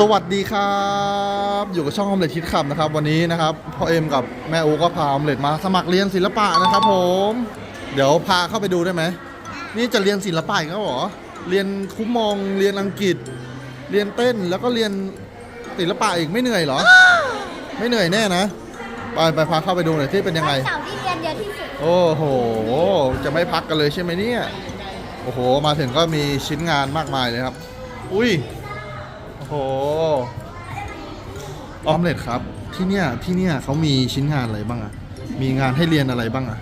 สวัสดีครับ อยู่กับช่องออมเล็ตทิดขับนะครับ วันนี้นะครับพ่อเอ็มกับแม่อูก็พาออมเล็ตมาสมัครเรียนศิลปะนะครับ ผม เดี๋ยวพาเข้าไปดูได้ไหมนี่จะเรียนศิลปะอีกแล้วเหรอเรียนคุมมองเรียนอังกฤษ เรียนเต้นแล้วก็เรียนศิลปะอีกไม่เหนื่อยเหรอ ไม่เหนื่อยแน่นะไปไปพาเข้าไปดูหน่อยที่เป็นยังไงวันเสาร์ที่เรียนเยอะที่สุด โอ้โห จะไม่พักกันเลยใช่ไหมเนี่ย โอ้โห มาถึงก็มีชิ้นงานมากมายเลยครับ อุ้ย โอ้โหออมเล็ตครับ ที่เนี่ยที่เนี่ยเขามีชิ้นงานอะไรบ้างอะมีงานให้เรียนอะไรบ้างอะ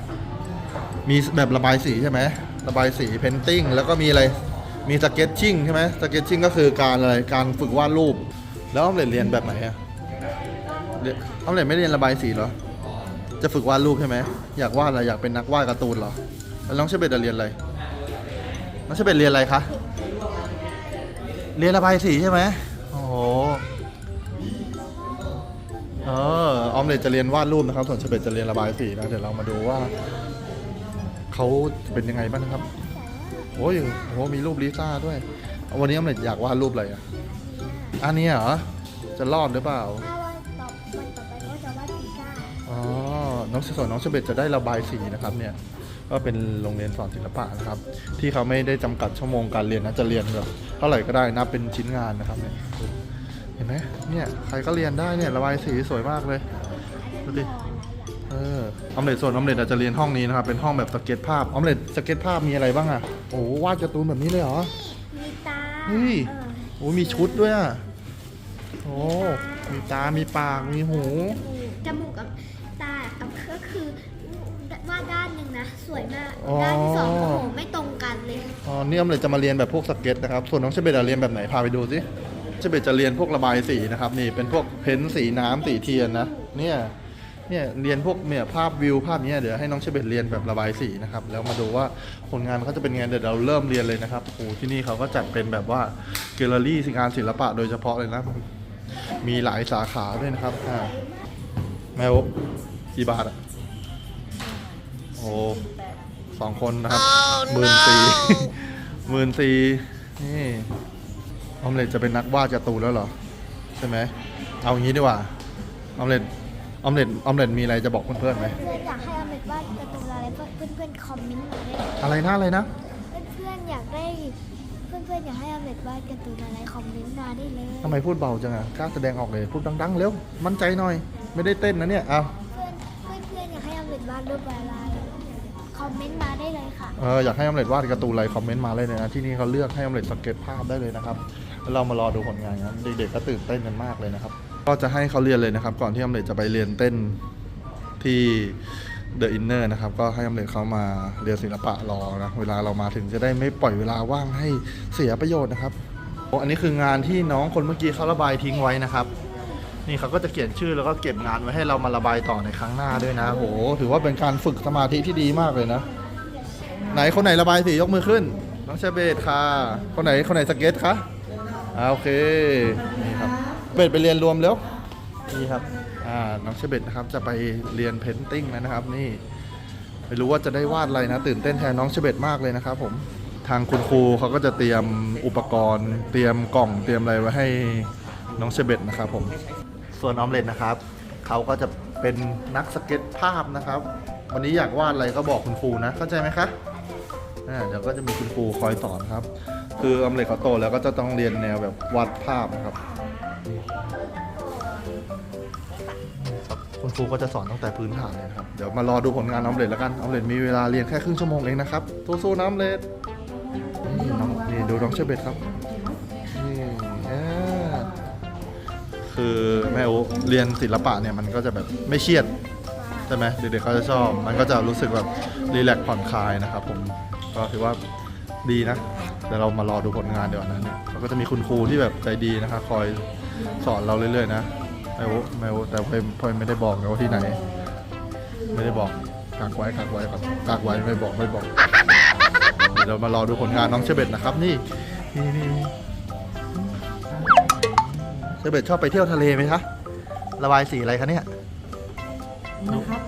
มีแบบระบายสีใช่ไหมระบายสีเพนติ้งแล้วก็มีอะไรมีสเก็ตชิ่งใช่ไหมสเก็ตชิ่งก็คือการอะไรการฝึกวาดรูป แล้วออมเล็ตเรียนแบบไหนอะออมเล็ตไม่เรียนระบายสีเหรอจะฝึกวาดรูปใช่ไหมอยากวาดอะไรอยากเป็นนักวาดการ์ตูนเหรอแล้วน้องเชเบตจะเรียนอะไรน้องเชเบตเรียนอะไรคะเรียนระบายสีใช่ไหม เออออมเล็ตจะเรียนวาดรูปนะครับส่วนเชเบตจะเรียนระบายสีนะเดี๋ยวเรามาดูว่าเขาเป็นยังไงบ้างนะครับโอ้ยโอ้โหมีรูปลิซ่าด้วยเอาวันนี้ออมเล็ตอยากวาดรูปอะไรอะอันนี้เหรอจะรอดหรือเปล่าถ้าวันต่อวันต่อไปก็จะวาดปีก้าอ๋อน้องส่วนน้องเชเบตจะได้ระบายสีนะครับเนี่ย ก็เป็นโรงเรียนสอนศิลปะนะครับ ที่เขาไม่ได้จำกัดชั่วโมงการเรียนนะจะเรียนแบบเท่าไหร่ก็ได้นับเป็นชิ้นงานนะครับเนี่ยเห็นไหมเนี่ยใครก็เรียนได้เนี่ยระบายสีสวยมากเลยดูดิเออออมเล็ตส่วนออมเล็ตอาจจะเรียนห้องนี้นะครับเป็นห้องแบบสเก็ตภาพออมเล็ตสเก็ตภาพมีอะไรบ้างอะโอ้โหวาดการ์ตูนแบบนี้เลยเหรอมีตาเฮ้ยเออโอ้มีชุดด้วยอะโอ้มีตา มีปาก มีหู จมูกกับตากับก็คือวาดด้านหนึ่งนะ สวยมากอ๋อด้านที่สองโอ้โหไม่ตรงกันเลย อ๋อ นี่ออมเลยจะมาเรียนแบบพวกสเก็ตนะครับ ส่วนน้องเชเบตอะเรียนแบบไหน พาไปดูสิ เชเบตจะเรียนพวกระบายสีนะครับ นี่เป็นพวกเพ้นท์สีน้ำสีเทียนนะเนี่ยเนี่ยเรียนพวกเนี่ยภาพวิวภาพเนี้ยเดี๋ยวให้น้องเชเบตเรียนแบบระบายสีนะครับแล้วมาดูว่าผลงานเขาจะเป็นไงเดี๋ยวเราเริ่มเรียนเลยนะครับโอ้โหที่นี่เขาก็จัดเป็นแบบว่าแกลเลอรี่งานศิลปะโดยเฉพาะเลยนะ มีหลายสาขาด้วยนะครับอ่าแมวกี่บาทอะโอ้สองคนนะครับหมื่นสี่หมื่นสี่นี่ ออมเล็ตจะเป็นนักวาดการ์ตูนแล้วเหรอ ใช่ไหม เอางี้ดีกว่า ออมเล็ต ออมเล็ต ออมเล็ตมีอะไรจะบอกเพื่อนๆไหม เพื่อนอยากให้อเมริกวาดการ์ตูนอะไรเพื่อนเพื่อนๆคอมเมนต์มาได้เลยอะไรนะอะไรนะเพื่อนๆอยากได้ เพื่อนเพื่อนๆอยากให้อเมริกวาดการ์ตูนอะไรคอมเมนต์มาได้เลย ทำไมพูดเบาจังอะกล้าแสดงออกเลย พูดดังๆ เร็ว มั่นใจหน่อย ไม่ได้เต้นนะเนี่ย เอาเพื่อนเพื่อนเพื่อนๆอยากให้อเมริกวาดรูปอะไรคอมเมนต์มาได้เลยค่ะ เอออยากให้ออมเล็ตวาดการ์ตูนอะไรคอมเมนต์มาเลยนะที่นี่เขาเลือกให้ออมเล็ตสังเกตภาพได้เลยนะครับแล้ว เรามารอดูผลงานกันเด็กๆก็ตื่นเต้นกันมากเลยนะครับ ก็จะให้เขาเรียนเลยนะครับ ก่อนที่ออมเลตจะไปเรียนเต้นที่เดอะอินเนอร์นะครับ ก็ให้ออมเลตเขามาเรียนศิลปะรอนะ เวลาเรามาถึงจะได้ไม่ปล่อยเวลาว่างให้เสียประโยชน์นะครับโอ้อันนี้คืองานที่น้องคนเมื่อกี้เขาระบายทิ้งไว้นะครับนี่เขาก็จะเขียนชื่อแล้วก็เก็บงานไว้ให้เรามาระบายต่อในครั้งหน้าด้วยนะโหถือว่าเป็นการฝึกสมาธิที่ดีมากเลยนะ ไหนคนไหนระบายสียกมือขึ้น น้องเชเบตค่ะ คนไหนคนไหนสเก็ตคะ อ่าโอเคนี่ครับเบตไปเรียนรวมแล้วนี่ครับอ่าน้องเชเบตนะครับจะไปเรียนเพนติ้งแล้วนะครับ นี่ไม่รู้ว่าจะได้วาดอะไรนะ ตื่นเต้นแทนน้องเชเบตมากเลยนะครับผมทางคุณครูเขาก็จะเตรียมอุปกรณ์ เตรียมกล่องเตรียมอะไรไว้ให้น้องเชเบตนะครับผมส่วนออมเล็ตนะครับเขาก็จะเป็นนักสเก็ตภาพนะครับ วันนี้อยากวาดอะไรก็บอกคุณครูนะเข้าใจไหมคะอ่าเดี๋ยวก็จะมีคุณครูคอยสอนครับ คือออมเล็ตเขาโตแล้วก็จะต้องเรียนแนวแบบวาดภาพนะครับครับ คุณครูก็จะสอนตั้งแต่พื้นฐานเลยนะครับ เดี๋ยวมารอดูผลงานออมเล็ตแล้วกันออมเล็ตมีเวลาเรียนแค่ครึ่งชั่วโมงเองนะครับสู้ๆนะออมเล็ตนี่น้องนี่ดูน้องเชอร์เบตครับนี่อ่าคือแม่โอเรียนศิลปะเนี่ยมันก็จะแบบไม่เครียดใช่ไหมเด็กๆเขาจะชอบ มันก็จะรู้สึกแบบรีแลกซ์ผ่อนคลายนะครับผมก็ถือว่าดีนะ เดี๋ยวเรามารอดูผลงานเดี๋ยวนะเนี่ยเขาก็จะมีคุณครูที่แบบใจดีนะครับคอยสอนเราเรื่อยๆนะไม่รู้ไม่รู้แต่พอยพอยไม่ได้บอกนะว่าที่ไหน ไม่ได้บอกกักไว้กักไว้ก่อนกักไว้ไม่บอกไม่บอกเดี๋ยวเรามารอดูผลงานน้องเชเบตนะครับ นี่นี่นี่เชเบตชอบไปเที่ยวทะเลไหมคะระบายสีอะไรคะเนี่ยนะครับ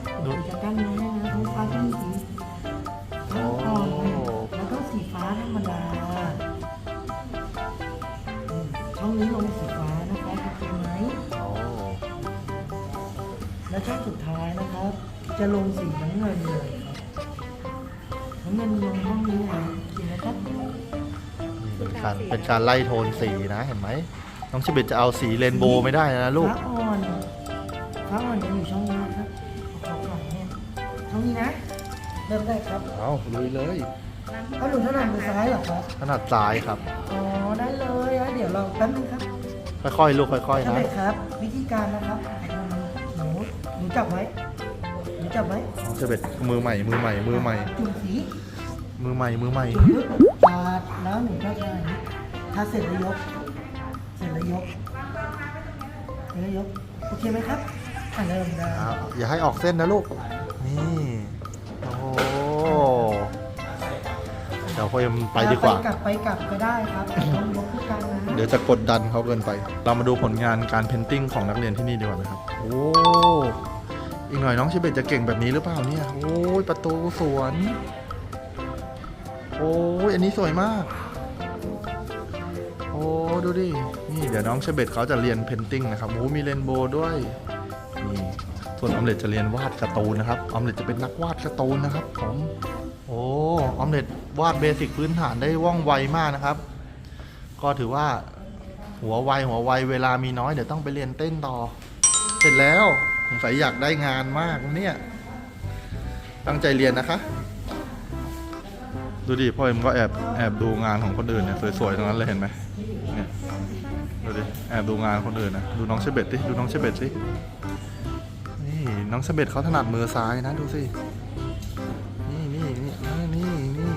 จะลงสีน้ำเงินเลยครับน้ำเงินลงห้องนี้นะเห็นไหมครับนี่เป็นการเป็นการไล่โทนสีนะเห็นไหมน้องชิเบตจะเอาสีเรนโบว์ไม่ได้นะลูก ฟ้าอ่อนฟ้าอ่อนจะอยู่ช่องนี้นะครับขอบๆเนี่ยช่องนี้นะเริ่มได้ครับเอาลุยเลยเขาหนุนถนัดมือซ้ายเหรอครับถนัดซ้ายครับ อ๋อได้เลยอะเดี๋ยวเราแป๊บนึงครับ ค่อยๆลูกค่อยๆทำนะไมครับ วิธีการนะครับหนูหนูจับไว้ หนูจับไว้น้องชิเบตมือใหม่ มือใหม่ มือใหม่จุ่มสีมือใหม่ มือใหม่จุ่มปึ๊บปาดแล้วหนูก็ทาอย่างนี้ทาเสร็จแล้วยก เสร็จแล้วยกเสร็จแล้วยก โอเคไหมครับอะเริ่มได้อ่าอย่าให้ออกเส้นนะลูก นี่ โอ้โหเดี๋ยวพ่อเอ็มไปดีกว่า ไปกลับไปกลับก็ได้ครับต้องยกคู่กันนะเดี๋ยวจะกดดันเขาเกินไป เรามาดูผลงานการเพนติ้งของนักเรียนที่นี่ดีกว่านะครับ โอ้ อีกหน่อยน้องชิเบตจะเก่งแบบนี้หรือเปล่าเนี่ย โอ้ยประตูสวน โอ้ยอันนี้สวยมาก โอ้ดูดิ นี่เดี๋ยวน้องชิเบตเขาจะเรียนเพนติ้งนะครับโอ้มีเรนโบว์ด้วย นี่ ส่วนออมเล็ตจะเรียนวาดการ์ตูนนะครับ ออมเล็ตจะเป็นนักวาดการ์ตูนนะครับผม โอ้ออมเล็ตวาดเบสิกพื้นฐานได้ว่องไวมากนะครับ ก็ถือว่าหัวไวหัวไวเวลามีน้อยเดี๋ยวต้องไปเรียนเต้นต่อ เสร็จแล้ว สงสัยอยากได้งานมากเนี่ย ตั้งใจเรียนนะคะ ดูดิพ่อเอ็มก็แอบแอบดูงานของคนอื่นเนี่ยสวยๆทั้งนั้นเลยเห็นไหมเนี่ยดูดิแอบดูงานคนอื่นนะดูน้องเชเบตดิดูน้องเชเบตสินี่น้องเชเบตเขาถนัดมือซ้ายนะดูสินี่นี่นี่นี่นี่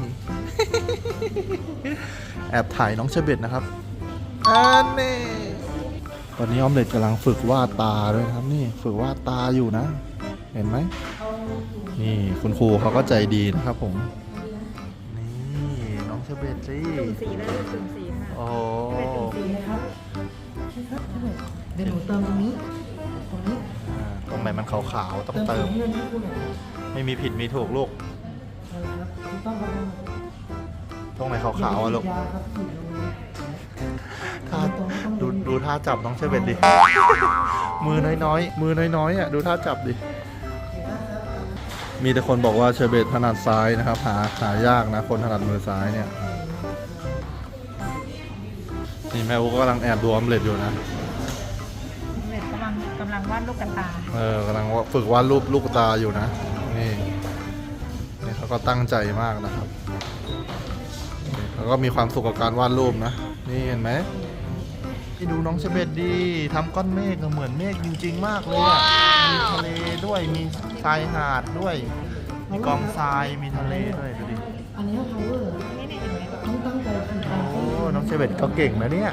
แอบถ่ายน้องเชเบตนะครับอันนี้ ตอนนี้ออมเล็ตกำลังฝึกวาดตาด้วยนะครับนี่ฝึกวาดตาอยู่นะ เห็นไหมนี่คุณครูเขาก็ใจดีนะครับผม นี่น้องเชเบตสิจุ่มสีเลยลูกจุ่มสีค่ะโอ้สีนะครับใช่ครับใช่ไหมเดี๋ยวหนูเติมตรงนี้ตรงนี้อ่าตรงไหนมันขาวๆต้องเติเติมมเงินให้คุณหน่อยไม่มีผิดมีถูกลูกใช่ครับถูกต้องครับตรงไหนขาวๆอะลูกยา ครับสีลงเลยท่าดูดูท่าจับน้องเชเบตดิ มือน้อยๆ มือน้อยๆอะดูท่าจับดิ มีแต่คนบอกว่าเชเบตถนัดซ้ายนะครับ หาหายากนะ คนถนัดมือซ้ายเนี่ย นี่แม่อูก็กำลังแอบดูออมเล็ตอยู่นะเน็ตกำลังกำลังวาดลูกกระตาเออกำลังฝึกวาดรูปลูกตาอยู่นะ นี่นี่เขาก็ตั้งใจมากนะครับนี่เขาก็มีความสุขกับการวาดรูปนะ นี่เห็นไหม ที่ดูน้องเชเบตดีทำก้อนเมฆอะเหมือนเมฆจริง ๆ มากเลยอะมีทะเลด้วยมีชายหาดด้วย มีกองทรายมีทะเลด้วยดูดิอันนี้ power ต้องตั้งใจทำโอ้น้องเชเบตก็เก่งนะเนี่ย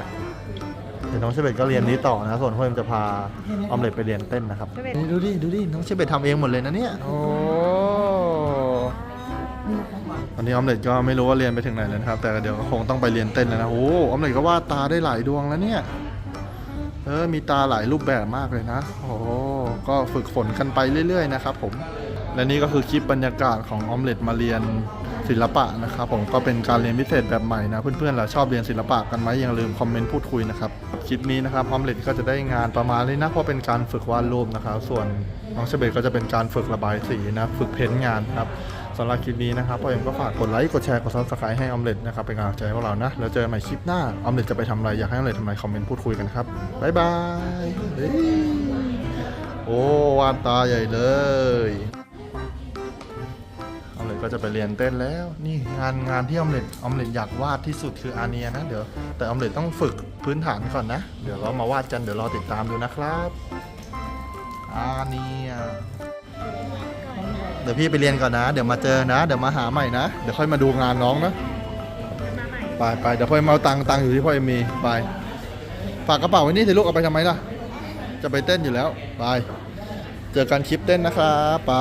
เดี๋ยวน้องเชเบตก็เรียนนี้ต่อนะส่วนพ่อเอ็มจะพาออมเล็ตไปเรียนเต้นนะครับนี่ดูดิดูดิน้องเชเบตทำเองหมดเลยนะเนี่ยโอ้ วันนี้ออมเล็ตก็ไม่รู้ว่าเรียนไปถึงไหนแล้วนะครับ แต่เดี๋ยวคงต้องไปเรียนเต้นแล้วนะโอ้ออมเล็ตก็วาดตาได้หลายดวงแล้วเนี่ยเออมีตาหลายรูปแบบมากเลยนะโอ้ก็ฝึกฝนกันไปเรื่อย ๆ นะครับ ผมและนี่ก็คือคลิปบรรยากาศของออมเล็ตมาเรียนศิลปะนะครับผมก็เป็นการเรียนพิเศษแบบใหม่นะ เพื่อนๆเราชอบเรียนศิลปะกันไหมอย่าลืมคอมเมนต์พูดคุยนะครับคลิปนี้นะครับออมเล็ตก็จะได้งานประมาณนี้นะเพราะเป็นการฝึกวาดรูปนะครับ ส่วนน้องเชเบตก็จะเป็นการฝึกระบายสีนะ ฝึกเพ้นท์งานครับ สำหรับคลิปนี้นะครับพ่อเอ็มก็ฝากกดไลค์กดแชร์กดซับสไครต์ให้ออมเล็ตนะครับเป็นกำลังใจให้พวกเรานะแล้วเจอกันใหม่คลิปหน้าออมเล็ตจะไปทำอะไรอยากให้ออมเล็ตทำอะไรคอมเมนต์พูดคุยกันครับบ๊ายบายโอ้วาดตาใหญ่เลยออมเล็ตก็จะไปเรียนเต้นแล้ว นี่งานงานที่ออมเล็ตออมเล็ตอยากวาดที่สุดคืออาเนียนะเดี๋ยวแต่ออมเล็ตต้องฝึกพื้นฐานก่อนนะ เดี๋ยวเรามาวาดกันเดี๋ยวรอติดตามดูนะครับอาเนีย ดี๋ยวพี่ไปเรียนก่อนนะ เดี๋ยวมาเจอนะ เดี๋ยวมาหาใหม่นะ เดี๋ยวค่อยมาดูงานน้องนะ ไปไปเดี๋ยวพ่อยืมเอาตังค์ตังค์อยู่ที่พ่อเอ็มมีไปฝากกระเป๋าไว้นี่สิลูกเอาไปทำไมล่ะ จะไปเต้นอยู่แล้ว ไป เจอกันคลิปเต้นนะครับไป